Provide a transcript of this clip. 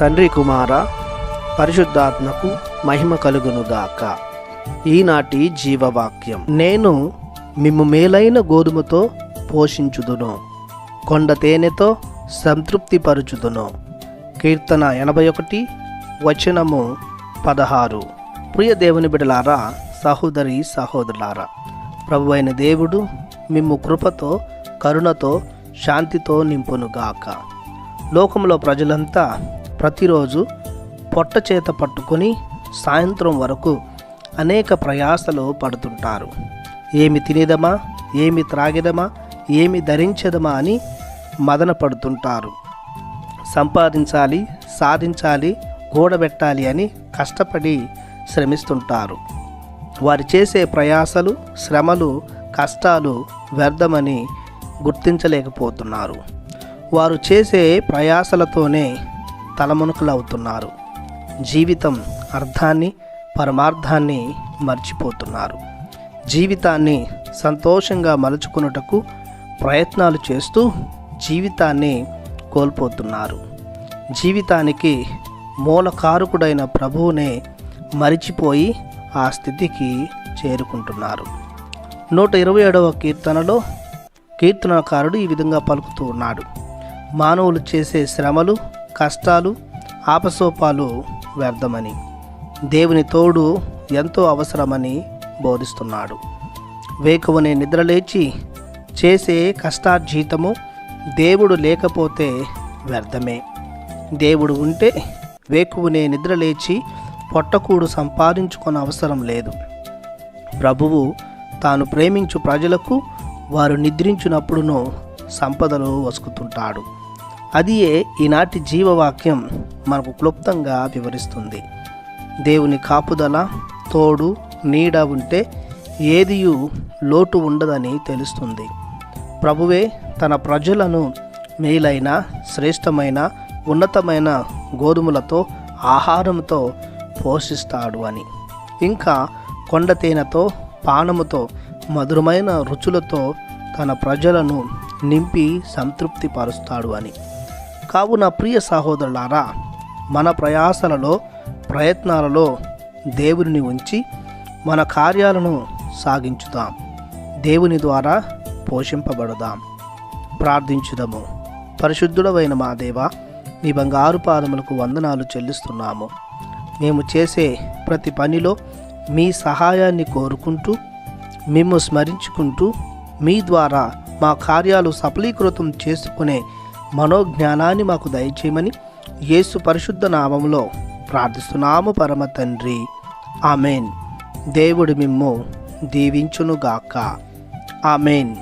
తండ్రి కుమార పరిశుద్ధాత్మకు మహిమ కలుగునుగాక. ఈనాటి జీవవాక్యం. నేను మిమ్ము మేలైన గోధుమతో పోషించుదును కొండ తేనెతో సంతృప్తిపరుచుదును. కీర్తన ఎనభై ఒకటి వచనము పదహారు. ప్రియ దేవుని బిడలారా సహోదరి సహోదరులారా ప్రభు అయిన దేవుడు మిమ్ము కృపతో కరుణతో శాంతితో నింపునుగాక. లోకంలో ప్రజలంతా ప్రతిరోజు పొట్ట చేత పట్టుకొని సాయంత్రం వరకు అనేక ప్రయాసలు పడుతుంటారు. ఏమి తినేదమా? ఏమి త్రాగేదమా? ఏమి ధరించదమా అని మదన పడుతుంటారు. సంపాదించాలి సాధించాలి కూడబెట్టాలి అని కష్టపడి శ్రమిస్తుంటారు. వారు చేసే ప్రయాసలు శ్రమలు కష్టాలు వ్యర్థమని గుర్తించలేకపోతున్నారు. వారు చేసే ప్రయాసలతోనే తలమునకలవుతున్నారు. జీవితం అర్థాన్ని పరమార్థాన్ని మర్చిపోతున్నారు. జీవితాన్ని సంతోషంగా మలుచుకున్నటకు ప్రయత్నాలు చేస్తూ జీవితాన్ని కోల్పోతున్నారు. జీవితానికి మూలకారకుడైన ప్రభువునే మరిచిపోయి ఆ స్థితికి చేరుకుంటున్నారు. నూట ఇరవై ఏడవ కీర్తనలో కీర్తనకారుడు ఈ విధంగా పలుకుతూ ఉన్నాడు. మానవులు చేసే శ్రమలు కష్టాలు ఆపసోపాలు వ్యర్థమని. దేవుని తోడు ఎంతో అవసరమని బోధిస్తున్నాడు. వేకువనే నిద్రలేచి చేసే కష్టార్జీతము దేవుడు లేకపోతే వ్యర్థమే. దేవుడు ఉంటే వేకువనే నిద్రలేచి పొట్టకూడు సంపాదించుకొని అవసరం లేదు. ప్రభువు తాను ప్రేమించు ప్రజలకు వారు నిద్రించినప్పుడును సంపదలు వసుకుతుంటాడు. అదియే ఈనాటి జీవవాక్యం మనకు క్లుప్తంగా వివరిస్తుంది. దేవుని కాపుదల తోడు నీడ ఉంటే ఏదియు లోటు ఉండదని తెలుస్తుంది. ప్రభువే తన ప్రజలను మేలైన శ్రేష్టమైన ఉన్నతమైన గోధుమలతో ఆహారంతో పోషిస్తాడు అని. ఇంకా కొండ తేనెతో పానముతో మధురమైన రుచులతో తన ప్రజలను నింపి సంతృప్తిపరుస్తాడు అని. కావున ప్రియ సహోదరులారా మన ప్రయాసలలో ప్రయత్నాలలో దేవుని ఉంచి మన కార్యాలను సాగించుదాం. దేవుని ద్వారా పోషింపబడుదాం. ప్రార్థించుదాము. పరిశుద్ధుడవైన మా దేవ మీ బంగారు పాదములకు వందనాలు చెల్లిస్తున్నాము. మేము చేసే ప్రతి పనిలో మీ సహాయాన్ని కోరుకుంటూ మేము స్మరించుకుంటూ మీ ద్వారా మా కార్యాలు సఫలీకృతం చేసుకునే మనోజ్ఞానాన్ని మాకు దయచేయమని యేసు పరిశుద్ధ నామంలో ప్రార్థిస్తున్నాము పరమ తండ్రి. ఆమెన్. దేవుడు మిమ్ము దీవించునుగాక. ఆమెన్.